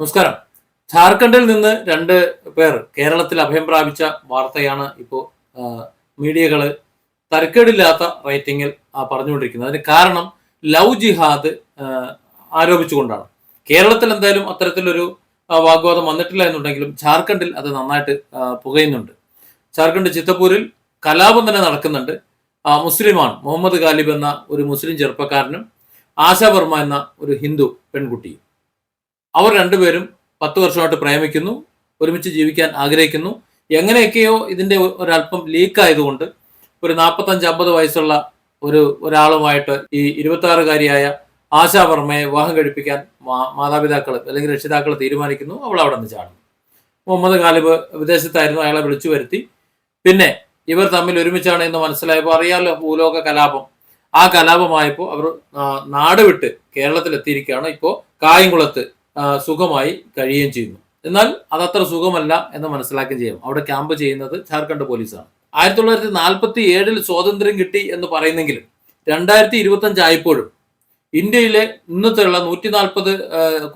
നമസ്കാരം. ജാർഖണ്ഡിൽ നിന്ന് രണ്ട് പേർ കേരളത്തിൽ അഭയം പ്രാപിച്ച വാർത്തയാണ് ഇപ്പോൾ മീഡിയകൾ തരക്കേടില്ലാത്ത റേറ്റിംഗിൽ പറഞ്ഞുകൊണ്ടിരിക്കുന്നത്. അതിന് കാരണം ലവ് ജിഹാദ് ആരോപിച്ചുകൊണ്ടാണ്. കേരളത്തിൽ എന്തായാലും അത്തരത്തിലൊരു വാഗ്വാദം വന്നിട്ടില്ല എന്നുണ്ടെങ്കിലും ജാർഖണ്ഡിൽ അത് നന്നായിട്ട് പുകയുന്നുണ്ട്. ജാർഖണ്ഡ് ചിത്തപ്പൂരിൽ കലാപം തന്നെ നടക്കുന്നുണ്ട്. മുസ്ലിമാണ് മുഹമ്മദ് ഗാലിബ് എന്ന ഒരു മുസ്ലിം ചെറുപ്പക്കാരനും ആശാ വർമ്മ എന്ന ഒരു ഹിന്ദു പെൺകുട്ടിയും. അവർ രണ്ടുപേരും പത്ത് വർഷമായിട്ട് പ്രേമിക്കുന്നു ഒരുമിച്ച് ജീവിക്കാൻ ആഗ്രഹിക്കുന്നു. എങ്ങനെയൊക്കെയോ ഇതിന്റെ ഒ- ഒരല്പം ലീക്ക് ആയതുകൊണ്ട് ഒരു നാൽപ്പത്തഞ്ച് അമ്പത് വയസ്സുള്ള ഒരു ഒരാളുമായിട്ട് ഈ ഇരുപത്തി ആറുകാരിയായ ആശാ വർമ്മയെ വിവാഹം കഴിപ്പിക്കാൻ മാതാപിതാക്കൾ അല്ലെങ്കിൽ രക്ഷിതാക്കൾ തീരുമാനിക്കുന്നു. അവൾ അവിടെ നിന്ന് ചാടുന്നു. മുഹമ്മദ് ഖാലിബ് വിദേശത്തായിരുന്നു അയാളെ വിളിച്ചു വരുത്തി. പിന്നെ ഇവർ തമ്മിൽ ഒരുമിച്ചാണ് എന്ന് മനസ്സിലായപ്പോൾ അറിയാമല്ലോ ഭൂലോക കലാപം. ആ കലാപമായപ്പോൾ അവർ നാട് വിട്ട് കേരളത്തിൽ എത്തിയിരിക്കുകയാണ് ഇപ്പോൾ കായംകുളത്ത് സുഖമായി കഴിയുകയും ചെയ്യുന്നു. എന്നാൽ അതത്ര സുഖമല്ല എന്ന് മനസ്സിലാക്കുകയും ചെയ്യും. അവിടെ ക്യാമ്പ് ചെയ്യുന്നത് ജാർഖണ്ഡ് പോലീസാണ്. ആയിരത്തി തൊള്ളായിരത്തി നാൽപ്പത്തി ഏഴിൽ സ്വാതന്ത്ര്യം കിട്ടി എന്ന് പറയുന്നെങ്കിലും രണ്ടായിരത്തി ഇരുപത്തി അഞ്ച് ആയപ്പോഴും ഇന്ത്യയിലെ ഇന്നത്തെയുള്ള നൂറ്റി നാൽപ്പത്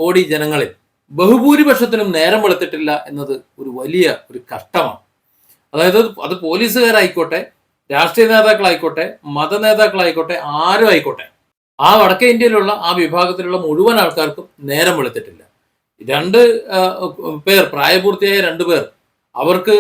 കോടി ജനങ്ങളിൽ ബഹുഭൂരിപക്ഷത്തിനും നേരം വെളുത്തിട്ടില്ല എന്നത് ഒരു വലിയ ഒരു കഷ്ടമാണ്. അതായത് അത് പോലീസുകാരായിക്കോട്ടെ രാഷ്ട്രീയ നേതാക്കളായിക്കോട്ടെ മത നേതാക്കളായിക്കോട്ടെ ആരും ആയിക്കോട്ടെ. ആ വടക്കേ ഇന്ത്യയിലുള്ള ആ വിഭാഗത്തിലുള്ള മുഴുവൻ ആൾക്കാർക്കും നേരം വെളുത്തിട്ടില്ല. രണ്ട് പേർ പ്രായപൂർത്തിയായ രണ്ടു പേർ അവർക്ക്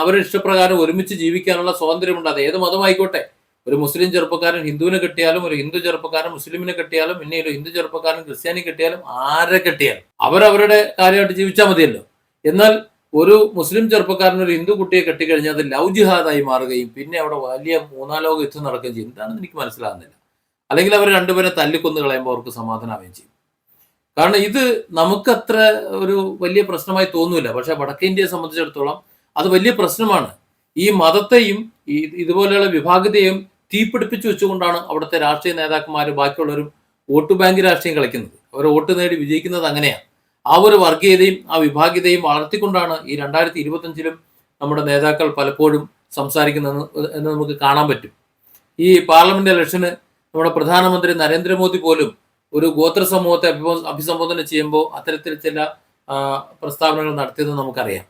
അവരുടെ ഇഷ്ടപ്രകാരം ഒരുമിച്ച് ജീവിക്കാനുള്ള സ്വാതന്ത്ര്യമുണ്ട്. അത് ഏത് മതമായിക്കോട്ടെ? ഒരു മുസ്ലിം ചെറുപ്പക്കാരൻ ഹിന്ദുവിനെ കിട്ടിയാലും ഒരു ഹിന്ദു ചെറുപ്പക്കാരൻ മുസ്ലിമിനെ കിട്ടിയാലും പിന്നെ ഒരു ഹിന്ദു ചെറുപ്പക്കാരൻ ക്രിസ്ത്യാനി കിട്ടിയാലും ആരെ കിട്ടിയാലും. അവരവരുടെ കാര്യമായിട്ട് ജീവിച്ചാൽ മതിയല്ലോ. എന്നാൽ ഒരു മുസ്ലിം ചെറുപ്പക്കാരൻ ഒരു ഹിന്ദു കുട്ടിയെ കെട്ടിക്കഴിഞ്ഞാൽ അത് ലവ് ജിഹാദായി മാറുകയും പിന്നെ അവിടെ വലിയ മൂന്നാലോക യുദ്ധം നടക്കുകയും ചെയ്യും. എന്താണെന്ന് എനിക്ക് മനസ്സിലാകുന്നില്ല. അല്ലെങ്കിൽ അവർ രണ്ടുപേരെ തല്ലിക്കൊന്നു കളയുമ്പോൾ അവർക്ക് സമാധാനമാവുകയും ചെയ്യും. കാരണം ഇത് നമുക്കത്ര ഒരു വലിയ പ്രശ്നമായി തോന്നുന്നില്ല പക്ഷെ വടക്കേ ഇന്ത്യയെ സംബന്ധിച്ചിടത്തോളം അത് വലിയ പ്രശ്നമാണ്. ഈ മതത്തെയും ഈ ഇതുപോലെയുള്ള വിഭാഗത്തെയും തീപിടിപ്പിച്ചു വെച്ചുകൊണ്ടാണ് അവിടുത്തെ രാഷ്ട്രീയ നേതാക്കന്മാരും ബാക്കിയുള്ളവരും വോട്ട് ബാങ്ക് രാഷ്ട്രീയം കളിക്കുന്നത്. അവർ വോട്ട് നേടി വിജയിക്കുന്നത് അങ്ങനെയാണ്. ആ ഒരു വർഗീയതയും ആ വിഭാഗീയതയും വളർത്തിക്കൊണ്ടാണ് ഈ രണ്ടായിരത്തി ഇരുപത്തഞ്ചിലും നമ്മുടെ നേതാക്കൾ പലപ്പോഴും സംസാരിക്കുന്നത് എന്ന് നമുക്ക് കാണാൻ പറ്റും. ഈ പാർലമെന്റ് ഇലക്ഷന് നമ്മുടെ പ്രധാനമന്ത്രി നരേന്ദ്രമോദി പോലും ഒരു ഗോത്ര സമൂഹത്തെ അഭിസംബോധന ചെയ്യുമ്പോൾ അത്തരത്തിൽ ചില പ്രസ്താവനകൾ നടത്തിയത് നമുക്കറിയാം.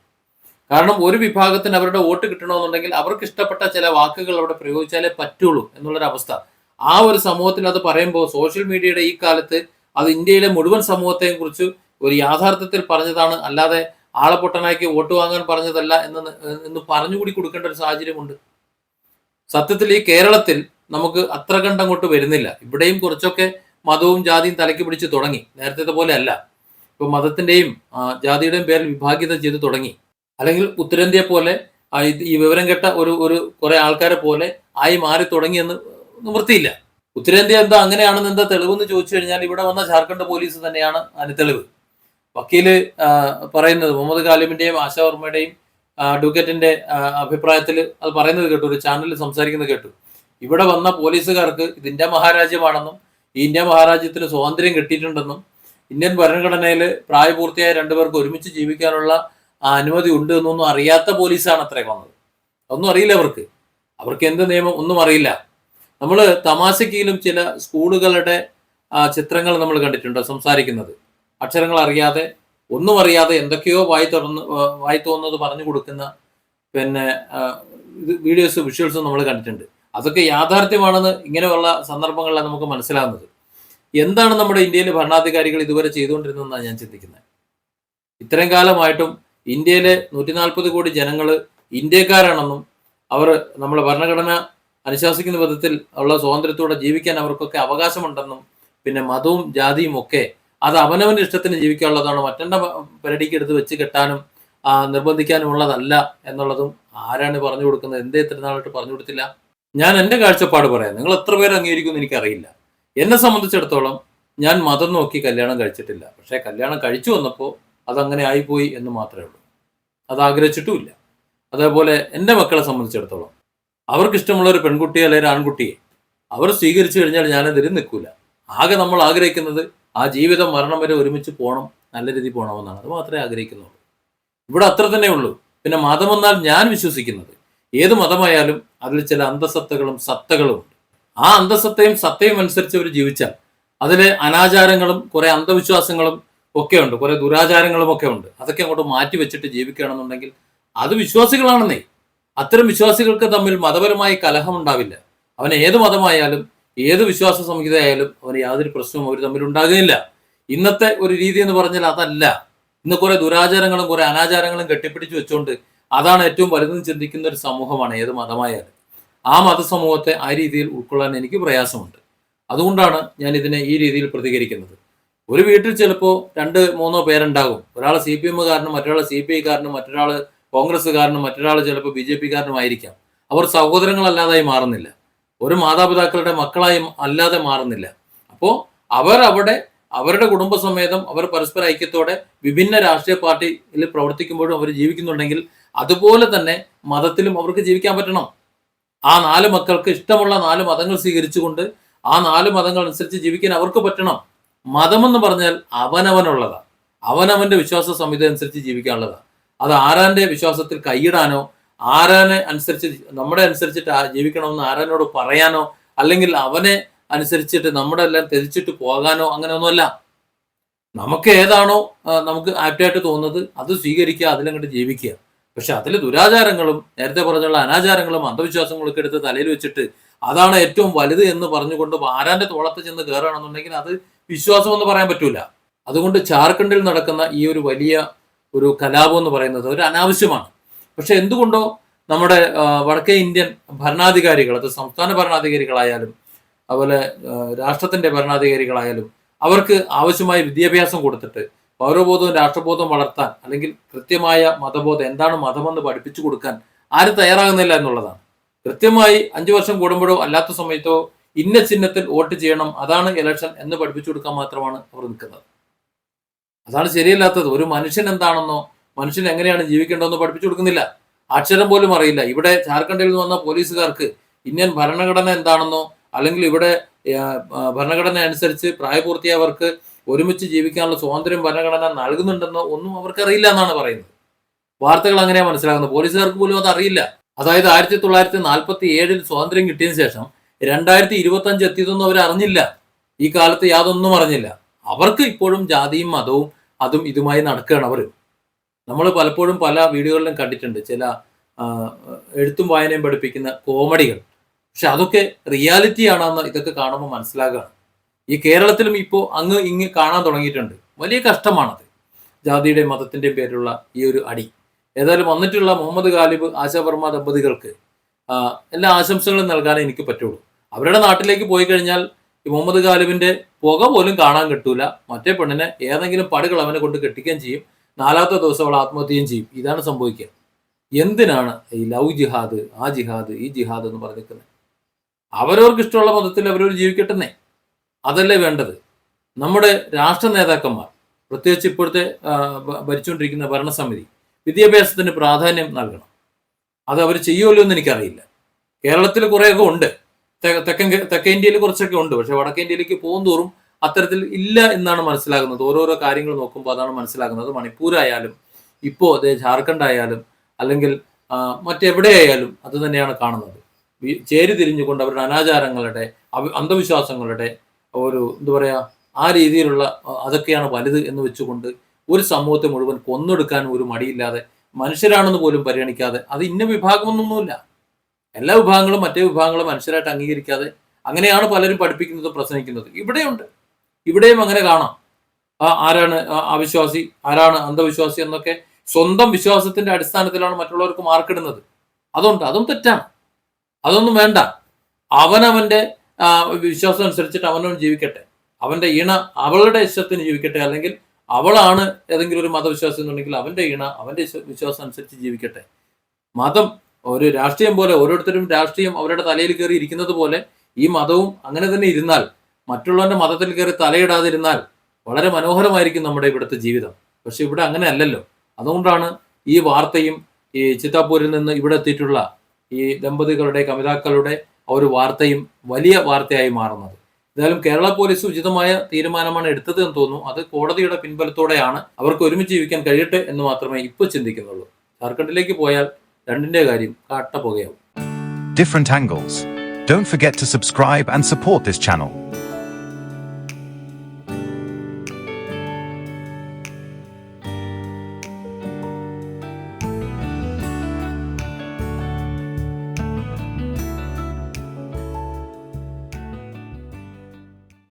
കാരണം ഒരു വിഭാഗത്തിന് അവരുടെ വോട്ട് കിട്ടണമെന്നുണ്ടെങ്കിൽ അവർക്ക് ഇഷ്ടപ്പെട്ട ചില വാക്കുകൾ അവിടെ പ്രയോഗിച്ചാലേ പറ്റുള്ളൂ എന്നുള്ളൊരവസ്ഥ ആ ഒരു സമൂഹത്തിൽ അത് പറയുമ്പോൾ സോഷ്യൽ മീഡിയയുടെ ഈ കാലത്ത് അത് ഇന്ത്യയിലെ മുഴുവൻ സമൂഹത്തെയും കുറിച്ച് ഒരു യാഥാർത്ഥ്യത്തിൽ പറഞ്ഞതാണ്. അല്ലാതെ ആളെ പൊട്ടനാക്കി വോട്ട് വാങ്ങാൻ പറഞ്ഞതല്ല എന്ന് എന്ന് പറഞ്ഞുകൂടി കൊടുക്കേണ്ട ഒരു സാഹചര്യമുണ്ട്. സത്യത്തിൽ ഈ കേരളത്തിൽ നമുക്ക് അത്ര കണ്ടങ്ങോട്ട് വരുന്നില്ല. ഇവിടെയും കുറച്ചൊക്കെ മതവും ജാതിയും തലയ്ക്ക് പിടിച്ച് തുടങ്ങി. നേരത്തെ പോലെ അല്ല. ഇപ്പൊ മതത്തിന്റെയും ജാതിയുടെയും പേരിൽ വിഭാഗ്യത ചെയ്ത് തുടങ്ങി. അല്ലെങ്കിൽ ഉത്തരേന്ത്യ പോലെ ഈ വിവരം കെട്ട ഒരു ഒരു കുറെ ആൾക്കാരെ പോലെ ആയി മാറി തുടങ്ങിയെന്ന് നിവൃത്തിയില്ല. ഉത്തരേന്ത്യ എന്താ അങ്ങനെയാണെന്ന് എന്താ തെളിവെന്ന് ചോദിച്ചു കഴിഞ്ഞാൽ ഇവിടെ വന്ന ജാർഖണ്ഡ് പോലീസ് തന്നെയാണ് അതിന് തെളിവ്. വക്കീൽ പറയുന്നത് മുഹമ്മദ് ഖാലിമിന്റെയും ആശാവർമ്മയുടെയും അഡ്വക്കേറ്റിന്റെ അഭിപ്രായത്തിൽ അത് പറയുന്നത് കേട്ടു ഒരു ചാനലിൽ സംസാരിക്കുന്നത് കേട്ടു. ഇവിടെ വന്ന പോലീസുകാർക്ക് ഇത് ഇന്ത്യ മഹാരാജ്യമാണെന്നും ഈ ഇന്ത്യ മഹാരാജ്യത്തിന് സ്വാതന്ത്ര്യം കിട്ടിയിട്ടുണ്ടെന്നും ഇന്ത്യൻ ഭരണഘടനയിൽ പ്രായപൂർത്തിയായ രണ്ടുപേർക്ക് ഒരുമിച്ച് ജീവിക്കാനുള്ള അനുമതി ഉണ്ട് എന്നൊന്നും അറിയാത്ത പോലീസാണ് അത്രേ വന്നത്. ഒന്നും അറിയില്ല അവർക്ക്. അവർക്ക് എന്ത് നിയമം ഒന്നും അറിയില്ല. നമ്മൾ തമാശക്കെങ്കിലും ചില സ്കൂളുകളുടെ ചിത്രങ്ങൾ നമ്മൾ കണ്ടിട്ടുണ്ട്? സംസാരിക്കുന്നത്. അക്ഷരങ്ങൾ അറിയാതെ ഒന്നും അറിയാതെ എന്തൊക്കെയോ വായി തുറന്ന് വായി തോന്നുന്നത് പറഞ്ഞു കൊടുക്കുന്ന പിന്നെ വീഡിയോസ് വിഷ്വൽസും നമ്മൾ കണ്ടിട്ടുണ്ട്. അതൊക്കെ യാഥാർത്ഥ്യമാണെന്ന് ഇങ്ങനെയുള്ള സന്ദർഭങ്ങളിലാണ് നമുക്ക് മനസ്സിലാകുന്നത് എന്താണ് നമ്മുടെ ഇന്ത്യയിലെ ഭരണാധികാരികൾ ഇതുവരെ ചെയ്തുകൊണ്ടിരുന്നതെന്നാണ് ഞാൻ ചിന്തിക്കുന്നത്. ഇത്രയും കാലമായിട്ടും ഇന്ത്യയിലെ നൂറ്റി നാൽപ്പത് കോടി ജനങ്ങൾ ഇന്ത്യക്കാരാണെന്നും അവർ നമ്മളെ ഭരണഘടന അനുശാസിക്കുന്ന വിധത്തിൽ ഉള്ള സ്വാതന്ത്ര്യത്തോടെ ജീവിക്കാൻ അവർക്കൊക്കെ അവകാശമുണ്ടെന്നും പിന്നെ മതവും ജാതിയും ഒക്കെ അത് അവനവന്റെ ഇഷ്ടത്തിന് ജീവിക്കാനുള്ളതാണ് മറ്റെണ്ണ പരടിക്ക് എടുത്ത് വെച്ച് കെട്ടാനും നിർബന്ധിക്കാനും ഉള്ളതല്ല എന്നുള്ളതും ആരാണ് പറഞ്ഞു കൊടുക്കുന്നത്? എന്തേ ഇത്ര നാളായിട്ട് പറഞ്ഞു കൊടുത്തില്ല? ഞാൻ എന്റെ കാഴ്ചപ്പാട് പറയാം. നിങ്ങൾ എത്ര പേര് അംഗീകരിക്കുമെന്ന് എനിക്കറിയില്ല. എന്നെ സംബന്ധിച്ചിടത്തോളം ഞാൻ മതം നോക്കി കല്യാണം കഴിച്ചിട്ടില്ല. പക്ഷേ കല്യാണം കഴിച്ചു വന്നപ്പോൾ അതങ്ങനെ ആയിപ്പോയി എന്ന് മാത്രമേ ഉള്ളൂ. അത് ആഗ്രഹിച്ചിട്ടുമില്ല. അതേപോലെ എന്റെ മക്കളെ സംബന്ധിച്ചിടത്തോളം അവർക്ക് ഇഷ്ടമുള്ള ഒരു പെൺകുട്ടിയെ അല്ലെങ്കിൽ ആൺകുട്ടിയെ അവർ സ്വീകരിച്ചു കഴിഞ്ഞാൽ ഞാനതിൽ നിൽക്കൂല. ആകെ നമ്മൾ ആഗ്രഹിക്കുന്നത് ആ ജീവിതം മരണം വരെ ഒരുമിച്ച് പോകണം നല്ല രീതിയിൽ പോകണമെന്നാണ് അത് മാത്രമേ ആഗ്രഹിക്കുന്നുള്ളൂ. ഇവിടെ അത്ര തന്നെ ഉള്ളൂ. പിന്നെ മതമെന്നാൽ ഞാൻ വിശ്വസിക്കുന്നത് ഏത് മതമായാലും അതിൽ ചില അന്തസത്തകളും സത്തകളും ഉണ്ട്. ആ അന്തസത്തയും സത്തയും അനുസരിച്ച് അവർ ജീവിച്ചാൽ അതിൽ അനാചാരങ്ങളും കുറെ അന്ധവിശ്വാസങ്ങളും ഒക്കെ ഉണ്ട്. കുറെ ദുരാചാരങ്ങളും ഒക്കെ ഉണ്ട്. അതൊക്കെ അങ്ങോട്ട് മാറ്റി വെച്ചിട്ട് ജീവിക്കുകയാണെന്നുണ്ടെങ്കിൽ അത് വിശ്വാസികളാണെന്നേ. അത്തരം വിശ്വാസികൾക്ക് തമ്മിൽ മതപരമായി കലഹം ഉണ്ടാവില്ല. അവൻ ഏത് മതമായാലും ഏത് വിശ്വാസ സംഹിതയായാലും അവന് യാതൊരു പ്രശ്നവും അവർ തമ്മിൽ ഉണ്ടാകുന്നില്ല ഇന്നത്തെ ഒരു രീതി എന്ന് പറഞ്ഞാൽ അതല്ല. ഇന്ന് കുറെ ദുരാചാരങ്ങളും കുറെ അനാചാരങ്ങളും കെട്ടിപ്പിടിച്ച് വെച്ചുകൊണ്ട് അതാണ് ഏറ്റവും വലുതെന്ന് ചിന്തിക്കുന്ന ഒരു സമൂഹമാണ് ഏത് മതമായാലും. ആ മതസമൂഹത്തെ ആ രീതിയിൽ ഉൾക്കൊള്ളാൻ എനിക്ക് പ്രയാസമുണ്ട്. അതുകൊണ്ടാണ് ഞാൻ ഇതിനെ ഈ രീതിയിൽ പ്രതികരിക്കുന്നത്. ഒരു വീട്ടിൽ ചിലപ്പോൾ രണ്ട് മൂന്നോ പേരുണ്ടാകും. ഒരാൾ സി പി എമ്മുകാരനും മറ്റൊരാൾ സി പി ഐക്കാരനും മറ്റൊരാൾ കോൺഗ്രസ്സുകാരനും മറ്റൊരാൾ ചിലപ്പോൾ ബി ജെ ആയിരിക്കാം. അവർ സഹോദരങ്ങളല്ലാതായി മാറുന്നില്ല. ഒരു മാതാപിതാക്കളുടെ മക്കളായി അല്ലാതെ മാറുന്നില്ല. അപ്പോൾ അവർ അവിടെ അവരുടെ കുടുംബസമേതം അവർ പരസ്പര ഐക്യത്തോടെ വിഭിന്ന രാഷ്ട്രീയ പാർട്ടിയിൽ പ്രവർത്തിക്കുമ്പോഴും അവർ ജീവിക്കുന്നുണ്ടെങ്കിൽ അതുപോലെ തന്നെ മതത്തിലും അവർക്ക് ജീവിക്കാൻ പറ്റണം. ആ നാല് മക്കൾക്ക് ഇഷ്ടമുള്ള നാല് മതങ്ങൾ സ്വീകരിച്ചുകൊണ്ട് ആ നാല് മതങ്ങൾ അനുസരിച്ച് ജീവിക്കാൻ അവർക്ക് പറ്റണം. മതമെന്ന് പറഞ്ഞാൽ അവനവനുള്ളതാണ്. അവനവന്റെ വിശ്വാസ സംഹിത അനുസരിച്ച് ജീവിക്കാനുള്ളതാണ്. അത് ആരാന്റെ വിശ്വാസത്തിൽ കൈയിടാനോ ആരാനെ അനുസരിച്ച് നമ്മുടെ അനുസരിച്ചിട്ട് ജീവിക്കണമെന്ന് ആരാനോട് പറയാനോ അല്ലെങ്കിൽ അവനെ അനുസരിച്ചിട്ട് നമ്മുടെ എല്ലാം തിരിച്ചിട്ട് പോകാനോ അങ്ങനെയൊന്നുമല്ല. നമുക്ക് ഏതാണോ നമുക്ക് ആപ്റ്റായിട്ട് തോന്നുന്നത് അത് സ്വീകരിക്കുക അതിലങ്ങോട്ട് ജീവിക്കുക. പക്ഷെ അതിൽ ദുരാചാരങ്ങളും നേരത്തെ പറഞ്ഞുള്ള അനാചാരങ്ങളും അന്ധവിശ്വാസങ്ങളും ഒക്കെ എടുത്ത് തലയിൽ വെച്ചിട്ട് അതാണ് ഏറ്റവും വലുത് എന്ന് പറഞ്ഞുകൊണ്ട് ആരാന്റെ തോളത്ത് ചെന്ന് കയറുകയാണെന്നുണ്ടെങ്കിൽ അത് വിശ്വാസം എന്ന് പറയാൻ പറ്റൂല. അതുകൊണ്ട് ജാർഖണ്ഡിൽ നടക്കുന്ന ഈ ഒരു വലിയ ഒരു കലാപം എന്ന് പറയുന്നത് ഒരു അനാവശ്യമാണ്. പക്ഷെ എന്തുകൊണ്ടോ നമ്മുടെ വടക്കേ ഇന്ത്യൻ ഭരണാധികാരികൾ അത് സംസ്ഥാന ഭരണാധികാരികളായാലും അതുപോലെ രാഷ്ട്രത്തിന്റെ ഭരണാധികാരികളായാലും അവർക്ക് ആവശ്യമായ വിദ്യാഭ്യാസം കൊടുത്തിട്ട് പൗരബോധവും രാഷ്ട്രബോധവും വളർത്താൻ അല്ലെങ്കിൽ കൃത്യമായ മതബോധം എന്താണ് മതമെന്ന് പഠിപ്പിച്ചു കൊടുക്കാൻ ആരും തയ്യാറാകുന്നില്ല എന്നുള്ളതാണ്. കൃത്യമായി അഞ്ചു വർഷം കൂടുമ്പോഴോ അല്ലാത്ത സമയത്തോ ഇന്ന ചിഹ്നത്തിൽ വോട്ട് ചെയ്യണം അതാണ് ഇലക്ഷൻ എന്ന് പഠിപ്പിച്ചു കൊടുക്കാൻ മാത്രമാണ് അവർ നിൽക്കുന്നത്. അതാണ് ശരിയല്ലാത്തത്. ഒരു മനുഷ്യൻ എന്താണെന്നോ മനുഷ്യൻ എങ്ങനെയാണ് ജീവിക്കേണ്ടതെന്നോ പഠിപ്പിച്ചു കൊടുക്കുന്നില്ല. അക്ഷരം പോലും അറിയില്ല. ഇവിടെ ജാർഖണ്ഡിൽ നിന്ന് വന്ന പോലീസുകാർക്ക് ഇന്ത്യൻ ഭരണഘടന എന്താണെന്നോ അല്ലെങ്കിൽ ഇവിടെ ഭരണഘടന അനുസരിച്ച് പ്രായപൂർത്തിയായവർക്ക് ഒരുമിച്ച് ജീവിക്കാനുള്ള സ്വാതന്ത്ര്യം ഭരണഘടന നൽകുന്നുണ്ടെന്ന് ഒന്നും അവർക്കറിയില്ല എന്നാണ് പറയുന്നത്. വാർത്തകൾ അങ്ങനെ മനസ്സിലാകുന്നത്. പോലീസുകാർക്ക് പോലും അത് അറിയില്ല. അതായത് ആയിരത്തി തൊള്ളായിരത്തി നാൽപ്പത്തി ഏഴിൽ സ്വാതന്ത്ര്യം കിട്ടിയതിനു ശേഷം രണ്ടായിരത്തി ഇരുപത്തി അഞ്ച് എത്തിയതൊന്നും അവർ അറിഞ്ഞില്ല. ഈ കാലത്ത് യാതൊന്നും അറിഞ്ഞില്ല. അവർക്ക് ഇപ്പോഴും ജാതിയും മതവും അതും ഇതുമായി നടക്കുകയാണ് അവർ. നമ്മൾ പലപ്പോഴും പല വീഡിയോകളിലും കണ്ടിട്ടുണ്ട് ചില എഴുത്തും വായനയും പഠിപ്പിക്കുന്ന കോമഡികൾ. പക്ഷെ അതൊക്കെ റിയാലിറ്റി ആണെന്ന് ഇതൊക്കെ കാണുമ്പോൾ മനസ്സിലാകുകയാണ്. ഈ കേരളത്തിലും ഇപ്പോൾ അങ്ങ് ഇങ്ങ് കാണാൻ തുടങ്ങിയിട്ടുണ്ട്. വലിയ കഷ്ടമാണത്. ജാതിയുടെ മതത്തിന്റെയും പേരിലുള്ള ഈ ഒരു അടി. ഏതായാലും വന്നിട്ടുള്ള മുഹമ്മദ് ഖാലിബ് ആശാവർമ്മ ദമ്പതികൾക്ക് എല്ലാ ആശംസകളും നൽകാനേ എനിക്ക് പറ്റുള്ളൂ. അവരുടെ നാട്ടിലേക്ക് പോയി കഴിഞ്ഞാൽ ഈ മുഹമ്മദ് ഗാലിബിന്റെ പുക പോലും കാണാൻ കിട്ടൂല. മറ്റേ പെണ്ണിനെ ഏതെങ്കിലും പടുകൾ അവനെ കൊണ്ട് കെട്ടിക്കുകയും ചെയ്യും. നാലാമത്തെ ദിവസം അവൾ ആത്മഹത്യയും ചെയ്യും. ഇതാണ് സംഭവിക്കുക. എന്തിനാണ് ഈ ലവ് ജിഹാദ് ആ ജിഹാദ് ഈ ജിഹാദ് എന്ന് പറഞ്ഞിരിക്കുന്നത്? അവരവർക്ക് ഇഷ്ടമുള്ള മതത്തിൽ അവരവർ ജീവിക്കട്ടെന്നേ. അതല്ലേ വേണ്ടത്? നമ്മുടെ രാഷ്ട്ര നേതാക്കന്മാർ പ്രത്യേകിച്ച് ഇപ്പോഴത്തെ ഭരിച്ചുകൊണ്ടിരിക്കുന്ന ഭരണസമിതി വിദ്യാഭ്യാസത്തിന് പ്രാധാന്യം നൽകണം. അത് അവർ ചെയ്യുമല്ലോ എന്ന് എനിക്കറിയില്ല. കേരളത്തിൽ കുറേയൊക്കെ ഉണ്ട്. തെക്കൻ തെക്കേ ഇന്ത്യയിൽ കുറച്ചൊക്കെ ഉണ്ട്. പക്ഷെ വടക്കേ ഇന്ത്യയിലേക്ക് പോകും തോറും അത്തരത്തിൽ ഇല്ല എന്നാണ് മനസ്സിലാകുന്നത്. ഓരോരോ കാര്യങ്ങൾ നോക്കുമ്പോൾ അതാണ് മനസ്സിലാകുന്നത്. മണിപ്പൂരായാലും ഇപ്പോൾ അതേ ജാർഖണ്ഡ് ആയാലും അല്ലെങ്കിൽ മറ്റെവിടെ മറ്റെവിടെയായാലും അത് തന്നെയാണ് കാണുന്നത്. ചേരി തിരിഞ്ഞുകൊണ്ട് അവരുടെ അനാചാരങ്ങളുടെ അന്ധവിശ്വാസങ്ങളുടെ ഒരു എന്താ പറയുക ആ രീതിയിലുള്ള അതൊക്കെയാണ് വലുത് എന്ന് വെച്ചുകൊണ്ട് ഒരു സമൂഹത്തെ മുഴുവൻ കൊന്നെടുക്കാൻ ഒരു മടിയില്ലാതെ മനുഷ്യരാണെന്ന് പോലും പരിഗണിക്കാതെ അത് ഇന്ന വിഭാഗമൊന്നുമില്ല. എല്ലാ വിഭാഗങ്ങളും മറ്റേ വിഭാഗങ്ങളും മനുഷ്യരായിട്ട് അംഗീകരിക്കാതെ അങ്ങനെയാണ് പലരും പഠിപ്പിക്കുന്നതും പ്രസംഗിക്കുന്നത്. ഇവിടെയുണ്ട്. ഇവിടെയും അങ്ങനെ കാണാം. ആരാണ് അവിശ്വാസി ആരാണ് അന്ധവിശ്വാസി എന്നൊക്കെ സ്വന്തം വിശ്വാസത്തിന്റെ അടിസ്ഥാനത്തിലാണ് മറ്റുള്ളവർക്ക് മാർക്കിടുന്നത്. അതുകൊണ്ട് അതും തെറ്റാണ്. അതൊന്നും വേണ്ട. അവനവന്റെ വിശ്വാസം അനുസരിച്ചിട്ട് അവനവൻ ജീവിക്കട്ടെ. അവന്റെ ഇണ അവളുടെ ഇഷ്ടത്തിന് ജീവിക്കട്ടെ അല്ലെങ്കിൽ അവളാണ് ഏതെങ്കിലും ഒരു മതവിശ്വാസം എന്നുണ്ടെങ്കിൽ അവന്റെ ഇണ വിശ്വ- വിശ്വാസം അനുസരിച്ച് ജീവിക്കട്ടെ. മതം ഒരു രാഷ്ട്രീയം പോലെ ഓരോരുത്തരും രാഷ്ട്രീയം അവരുടെ തലയിൽ കയറി ഇരിക്കുന്നത് പോലെ ഈ മതവും അങ്ങനെ തന്നെ ഇരുന്നാൽ മറ്റുള്ളവന്റെ മതത്തിൽ കയറി തലയിടാതിരുന്നാൽ വളരെ മനോഹരമായിരിക്കും നമ്മുടെ ഇവിടുത്തെ ജീവിതം. പക്ഷെ ഇവിടെ അങ്ങനെ അല്ലല്ലോ. അതുകൊണ്ടാണ് ഈ വാർത്തയും ഈ ചിത്താപ്പൂരിൽ നിന്ന് ഇവിടെ എത്തിയിട്ടുള്ള ഈ ദമ്പതികളുടെ കവിതാക്കളുടെ ഒരു വാർത്തയും വലിയ വാർത്തയായി മാറുന്നത് എന്തായാലും കേരള പോലീസ് ഉചിതമായ തീരുമാനമാണ് എടുത്തത് എന്ന് തോന്നുന്നു അത് കോടതിയുടെ പിൻബലത്തോടെയാണ് അവർക്ക് ഒരുമിച്ച് ജീവിക്കാൻ കഴിയട്ടെ എന്ന് മാത്രമേ ഇപ്പോൾ ചിന്തിക്കുന്നുള്ളൂ ജാർഖണ്ഡിലേക്ക് പോയാൽ രണ്ടിന്റെ കാര്യം കാട്ട പുകയാവും angles. Don't forget to subscribe and support this channel.